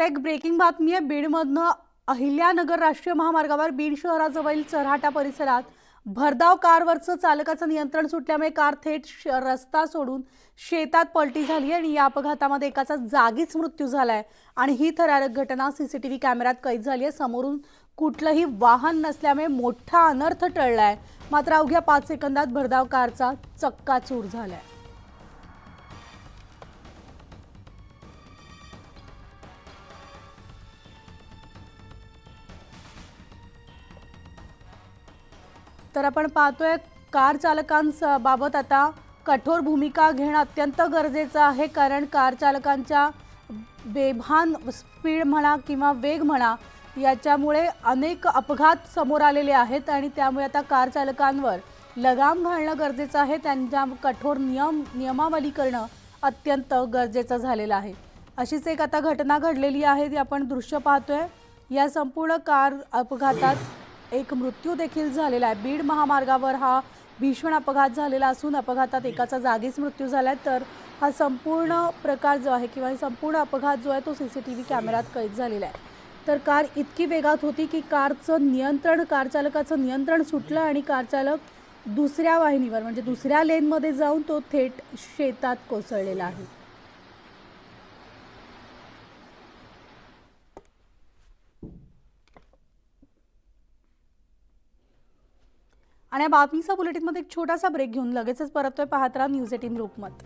आता एक ब्रेकिंग बातमी आहे. बीडमधनं अहिल्यानगर राष्ट्रीय महामार्गावर बीड शहराजवळील चरहाटा परिसरात भरधाव कारवरचं चालकाचं नियंत्रण सुटल्यामुळे कार थेट श- रस्ता सोडून शेतात पलटी झाली आणि या अपघातामध्ये एकाचा जागीच मृत्यू झाला आहे आणि ही थरारक घटना सीसीटीव्ही कॅमेऱ्यात कैद झाली आहे. समोरून कुठलंही वाहन नसल्यामुळे मोठा अनर्थ टळला आहे मात्र अवघ्या पाच सेकंदात भरधाव कारचा चक्काचूर झाला आहे तर आपण पाहतोय कार चालकांबाबत आता कठोर भूमिका घेणं अत्यंत गरजेचं आहे कारण कार चालकांच्या बेभान स्पीड म्हणा किंवा वेग म्हणा याच्यामुळे अनेक अपघात समोर आलेले आहेत आणि त्यामुळे आता कार चालकांवर लगाम घालणं गरजेचं आहे. त्यांच्या कठोर नियम नियमावली करणं अत्यंत गरजेचं झालेलं आहे. अशीच एक आता घटना घडलेली आहे ती आपण दृश्य पाहतोय. या संपूर्ण कार अपघातात एक मृत्यू देखील झालेला आहे. बीड महामार्गावर हा भीषण अपघात झालेला असून अपघातात एकाचा जागीच मृत्यू झाला आहे तर हा संपूर्ण प्रकार जो आहे किंवा संपूर्ण अपघात जो आहे तो सी सी टी व्ही कॅमेऱ्यात कैद झालेला आहे. तर कार इतकी वेगात होती की कारचं नियंत्रण कार चालकाचं नियंत्रण सुटलं आणि कार चालक दुसऱ्या वाहिनीवर म्हणजे दुसऱ्या लेनमध्ये जाऊन तो थेट शेतात कोसळलेला आहे. आणि या बातमीचा बुलेटिनमध्ये एक छोटासा ब्रेक घेऊन लगेचच परतोय पाहत राहा न्यूज एटीन रूपमत